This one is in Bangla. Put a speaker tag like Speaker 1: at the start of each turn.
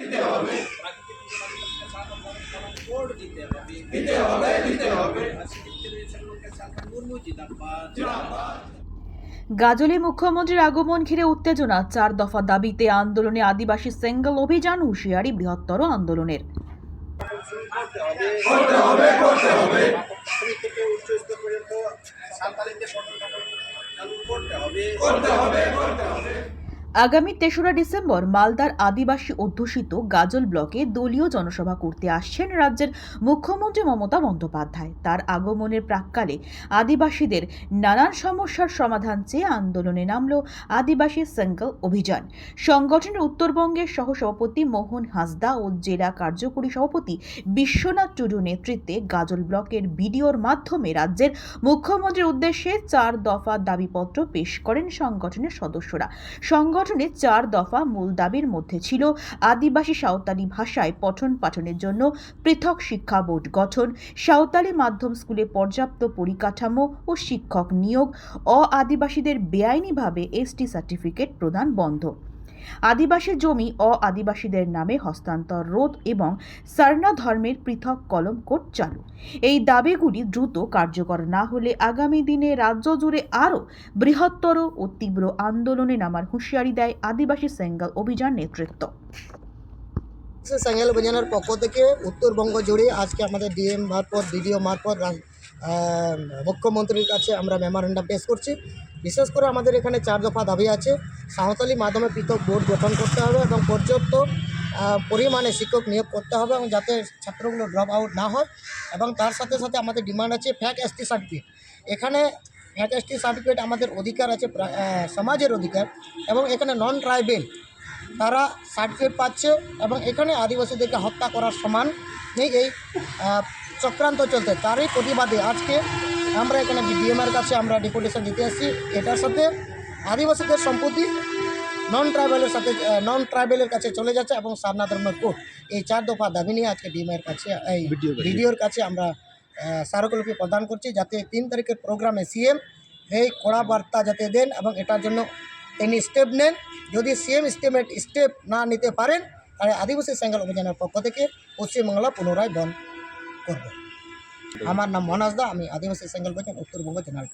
Speaker 1: দিতে হবে। দিতে হবে দিতে হবে। সেগুলোকে সাধারণ মুর্মু জিন্দাবাদ
Speaker 2: গাজলে মুখ্যমন্ত্রীর আগমন ঘিরে উত্তেজনা। চার দফা দাবিতে আন্দোলনে আদিবাসী সেঙ্গল অভিযান হুঁশিয়ারি বৃহত্তর আন্দোলনের।
Speaker 1: করতে হবে করতে হবে।
Speaker 2: আগামী তেসরা ডিসেম্বর মালদার আদিবাসী অধ্যুষিত গাজল ব্লকে দলীয় জনসভা করতে আসছেন রাজ্যের মুখ্যমন্ত্রী মমতা বন্দ্যোপাধ্যায়। তার আগমনের প্রাককালে আদিবাসীদের নানান সমস্যার সমাধান চেয়ে আন্দোলনে নামল আদিবাসী সেঙ্গল অভিযান। সংগঠনের উত্তরবঙ্গের সহসভাপতি মোহন হাসদা ও জেলা কার্যকরী সভাপতি বিশ্বনাথ টুডু নেতৃত্বে গাজল ব্লকের ভিডিওর মাধ্যমে রাজ্যের মুখ্যমন্ত্রীর উদ্দেশ্যে চার দফা দাবিপত্র পেশ করেন সংগঠনের সদস্যরা। সংগঠনে চার দফা মূল দাবির মধ্যে ছিল আদিবাসী সাঁওতালি ভাষায় পঠন পাঠনের জন্য পৃথক শিক্ষা বোর্ড গঠন, সাঁওতালি মাধ্যম স্কুলে পর্যাপ্ত পরিকাঠামো ও শিক্ষক নিয়োগ অ আদিবাসীদের বেআইনিভাবে এসটি সার্টিফিকেট প্রদান বন্ধ। আদিবাসী জমি অ আদিবাসীদের নামে হস্তান্তর রোধ এবং সারনা ধর্মের পৃথক কলম কোড চালু। এই দাবিগুলি দ্রুত কার্যকর না হলে আগামী দিনে রাজ্য জুড়ে আরও বৃহত্তর ও তীব্র আন্দোলনে নামার হুঁশিয়ারি দেয় আদিবাসী সেঙ্গল অভিযান নেতৃত্ব।
Speaker 3: সে অভিযানের পক্ষ থেকে উত্তরবঙ্গ জুড়ে আজকে আমাদের ডিএম মারফত বিডিও মারফত মুখ্যমন্ত্রীর কাছে আমরা মেমোরেন্ডাম পেশ করছি। বিশেষ করে আমাদের এখানে চার দফা দাবি আছে। সাঁওতালি মাধ্যমে পৃথক বোর্ড গঠন করতে হবে এবং পর্যাপ্ত পরিমাণে শিক্ষক নিয়োগ করতে হবে এবং যাতে ছাত্রগুলো ড্রপ আউট না হয় এবং তার সাথে সাথে আমাদের ডিমান্ড আছে ফ্যাক এসটি সার্টিফিকেট এখানে ফ্যাক এসটি সার্টিফিকেট আমাদের অধিকার আছে সমাজের অধিকার এবং এখানে নন ট্রাইবেল তারা সার্টিফিকেট পাচ্ছে এবং এখানে আদিবাসীদেরকে হত্যা করার সমান নেই। এই চক্রান্ত চলতে তারই প্রতিবাদে আজকে আমরা এখানে ডিএমের কাছে আমরা ডেপুটেশন দিতে এসেছি। এটার সাথে আদিবাসীদের সম্পত্তি নন ট্রাইবেলের সাথে নন ট্রাইবেলের কাছে চলে যাচ্ছে এবং সারনা ধর্মের কোর্ট এই চার দফা দাবি নিয়ে আজকে ডিএমের কাছে এই ভিডিওর কাছে। আমরা স্মারকলিপি প্রদান করছি যাতে তিন তারিখের প্রোগ্রামে সিএম এই কড়া বার্তা যাতে দেন এবং এটার জন্য তিনি স্টেপ নেন। যদি সিএম স্টেপের স্টেপ না নিতে পারেন তাহলে আদিবাসী সেঙ্গল অভিযানের পক্ষ থেকে পশ্চিমবাংলা পুনরায় বন্ধ। করব। আমার নাম মনাজ দা আমি আদিবাসী সেঙ্গল অভিযান উত্তরবঙ্গ জেনারেল